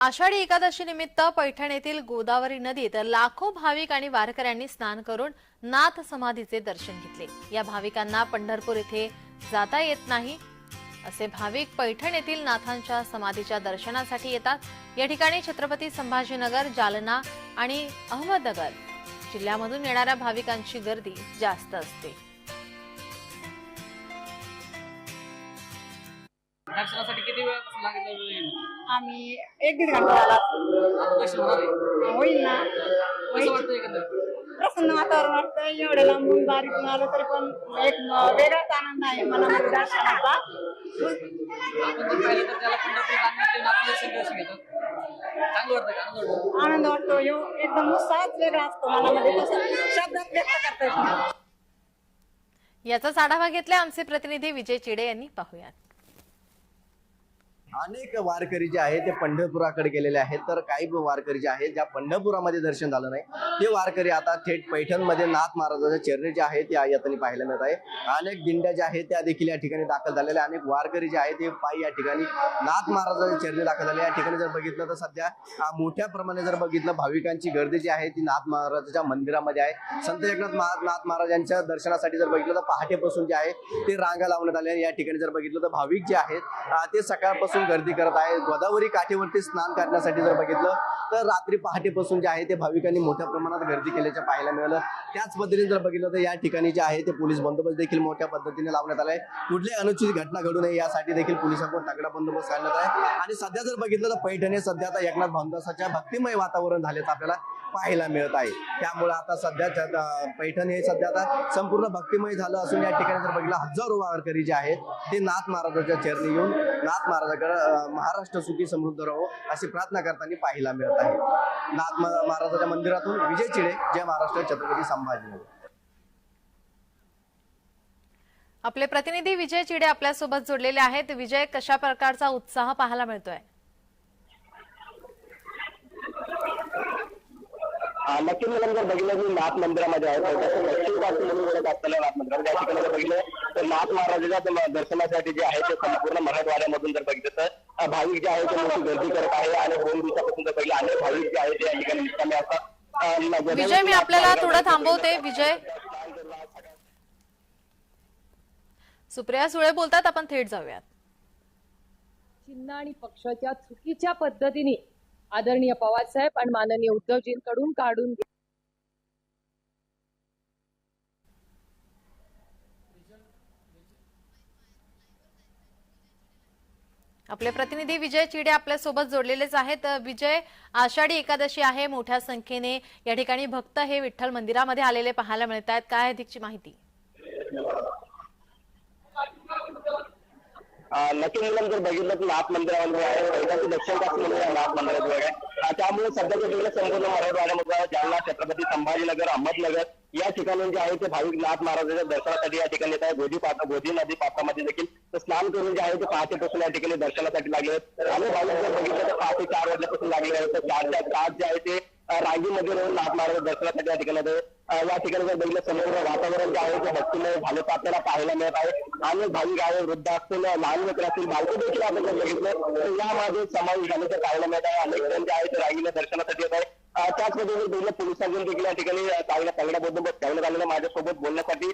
आषाढी एकादशी निमित्त पैठण येथील गोदावरी नदीत लाखो भाविक आणि वारकऱ्यांनी स्नान करून नाथ समाधीचे दर्शन घेतले. या भाविकांना पंढरपूर येथे जाता येत नाही. असे भाविक पैठण येथील नाथांच्या समाधीच्या दर्शनासाठी येतात. या ठिकाणी छत्रपती संभाजीनगर जालना आणि अहमदनगर जिल्ह्यामधून येणाऱ्या भाविकांची गर्दी जास्त असते. दर्शनासाठी किती वेळ लागेल वेळ? आम्ही एक दीड घंटा झाला. दर्शन. होईल ना. कसं होईल. वाटतं एकंदर? प्रसन्न वातावरण वाटतं एवढं लांबून बारीक आलं तरी पण एक वेगळाच आनंद आहे मनामध्ये दर्शनाचा. आपण जर पाहिलं तर त्याला पंढरपूर नागनाथ नाथदर्शन दर्शन घेतात चांगलं वाटतं का? आनंद वाटतो आनंद वाटतो. यो एकदम उत्साहच वेगळा असतो मनामध्ये. तसं शब्दात व्यक्त करता येत नाही. याचाच आढावा घेतला आमचे प्रतिनिधी विजय चिडे यांनी. पाहुयात. अनेक वारकरी जे आहेत ते पंढरपुराकडे गेलेले आहेत. तर काही वारकरी जे आहेत ज्या पंढरपुरामध्ये दर्शन झालं नाही ते वारकरी आता थेट पैठणमध्ये नाथ महाराजाच्या चरणी जे आहेत ते यातनी पाहायला मिळत आहे. अनेक दिंड्या ज्या आहेत त्या देखील या ठिकाणी दाखल झालेल्या अनेक वारकरी जे आहेत ते पायी या ठिकाणी नाथ महाराजाच्या चरणी दाखल झाले. या ठिकाणी जर बघितलं तर सध्या मोठ्या प्रमाणे जर बघितलं भाविकांची गर्दी जी आहे ती नाथ महाराजाच्या मंदिरामध्ये आहे. संत एकनाथ महा- नाथ महाराजांच्या दर्शनासाठी जर बघितलं तर पहाटेपासून जे आहे ते रांगा लावण्यात आल्या. या ठिकाणी जर बघितलं तर भाविक जे आहेत ते सकाळपासून गर्दी करत आहे. गोदावरी काठीवरती स्नान करण्यासाठी जर बघितलं तर रात्री पहाटेपासून जे आहे ते भाविकांनी मोठ्या प्रमाणात गर्दी केल्याचं पाहायला मिळालं. त्याच पद्धतीने जर बघितलं तर या ठिकाणी जे आहे ते पोलीस बंदोबस्त देखील मोठ्या पद्धतीने लावण्यात आलाय. कुठली अनुचित घटना घडू नये यासाठी देखील पोलिसांकडून तगडा बंदोबस्त करण्यात आहे आणि सध्या जर बघितलं तर पैठणे सध्या आता एकनाथ भामदासाच्या भक्तिमय वातावरण झाल्याचं आपल्याला पाहायला मिळत आहे. त्यामुळे आता सध्या पैठण हे सध्या आता संपूर्ण भक्तिमय झालं असून या ठिकाणी जर बघितलं हजारो वारकरी जे आहेत ते नाथ महाराजाच्या चरणी येऊन नाथ महाराजाकडे महाराष्ट्र सुखी समृद्ध राहो अशी प्रार्थना करताना पाहायला मिळत आहे. नाथ महाराजाच्या मंदिरातून विजय चिडे जय महाराष्ट्र छत्रपती संभाजीनगर. आपले प्रतिनिधी विजय चिडे आपल्यासोबत जोडलेले आहेत. विजय कशा प्रकारचा उत्साह पाहायला मिळतोय? मला जर बघितलं मी नाथ मंदिरामध्ये आहे. तर त्याचं दक्षिणपासून म्हणून ओळख असलेल्या नाथ मंदिरात त्या ठिकाणी जर बघितलं. तर नाथ महाराजाच्या दर्शनासाठी जे आहे ते संपूर्ण मराठवाड्यामधून जर बघितलं तर भाविक जे आहे ते मोठी गर्दी करत आहे आणि दोन दिवसापासून जर बघितलं अनेक भाविक जे आहे ते या ठिकाणी निष्कामे असतात विजय मी आपल्याला थोडं थांबवते. विजय. सुप्रिया सुळे बोलतात आपण थेट जाऊयात. चिन्ह आणि पक्षाच्या चुकीच्या पद्धतीने आदरणीय पवारसाहेब आणि माननीय उद्धवजींकडून काढून आपले प्रतिनिधी विजय चिडे आपल्यासोबत जोडलेलेच आहेत. विजय आषाढी एकादशी आहे. मोठ्या संख्येने या ठिकाणी भक्त हे विठ्ठल मंदिरामध्ये आलेले पाहायला मिळत आहेत काय अधिकची माहिती? नक्की जर बघितलं तर नाथ मंदिरामध्ये आहे. पहिल्याचं दक्षिणपासून म्हणजे या नाथ मंदिरात आहे त्यामुळे सध्याच्या वेळेला संपूर्ण मराठवाड्यामध्ये जालना छत्रपती संभाजीनगर अहमदनगर या ठिकाणी जे आहे ते भाविक नाथ महाराजांच्या दर्शनासाठी या ठिकाणी येत आहे. गोदी पात्र गोदी नदी पात्रामध्ये देखील ते स्नान करून जे आहे ते पहाटेपासून या ठिकाणी दर्शनासाठी लागले आहेत. आणि भाविक जर बघितलं तर पहाटे चार वाजल्यापासून लागले आहेत. तर चार चार जे आहे ते रांगेमध्ये राहून नाथ महाराज दर्शनासाठी या ठिकाणी या ठिकाणी जर बघितलं समोर वातावरण जे आहे ते भक्तीमय झालं तर आपल्याला पाहायला मिळत आहे. अनेक भाविक आहे वृद्ध असतील लहान लेकर असतील बालकं देखील आपण जर बघितलं तर यामध्ये समावेश झाल्याचं पाहायला मिळत आहे. अनेक जण जे आहे ते रांगेला दर्शनासाठी येत आहे अ, त्याच बघितलं पोलिसांकडून देखील या ठिकाणी चांगल्या तगडा बंदोबस्त ठेवण्यात आलेला माझ्यासोबत बोलण्यासाठी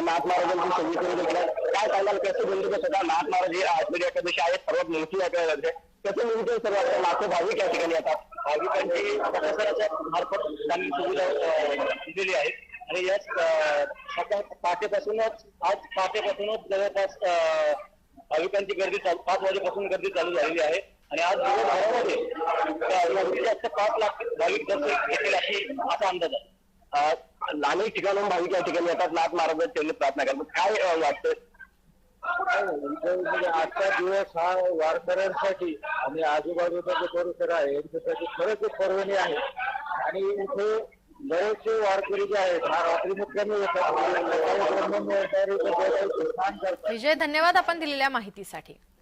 नाथ महाराजांची सगळीकडे देखील काय सांगाल कसं बंदोबस्त होता नाथ महाराज हे आत्मजी एकादशी आहे सर्वात मोठी एकादशी आहे त्याचं निमित्त सर्वात लाखो भाविक या ठिकाणी येतात भाविकांची प्रशासनाच्या मार्फत त्यांनी सुविधा दिलेली आहे आणि याच सकाळ पहाटेपासूनच आज पहाटेपासूनच जवळपास भाविकांची गर्दी चालू पाच वाजेपासून गर्दी चालू झालेली आहे. आणि आज दिवसभरामध्ये जास्त पाच लाख भाविक दर्शन घेतील अशी असा अंदाज आहे. अनेक ठिकाणून भाविक या ठिकाणी येतात. नाथ महाराजांची त्यांनी प्रार्थना करतात. काय वाटतं म्हणजे आजचा दिवस हा वारकऱ्यांसाठी आणि आजूबाजूचा जो परिसर आहे यांच्यासाठी खरंच एक पर्वणी आहे. आणि इथे बरेचसे वारकरी जे आहेत हा रात्री मुख्याने येतात. विजय धन्यवाद आपण दिलेल्या माहितीसाठी.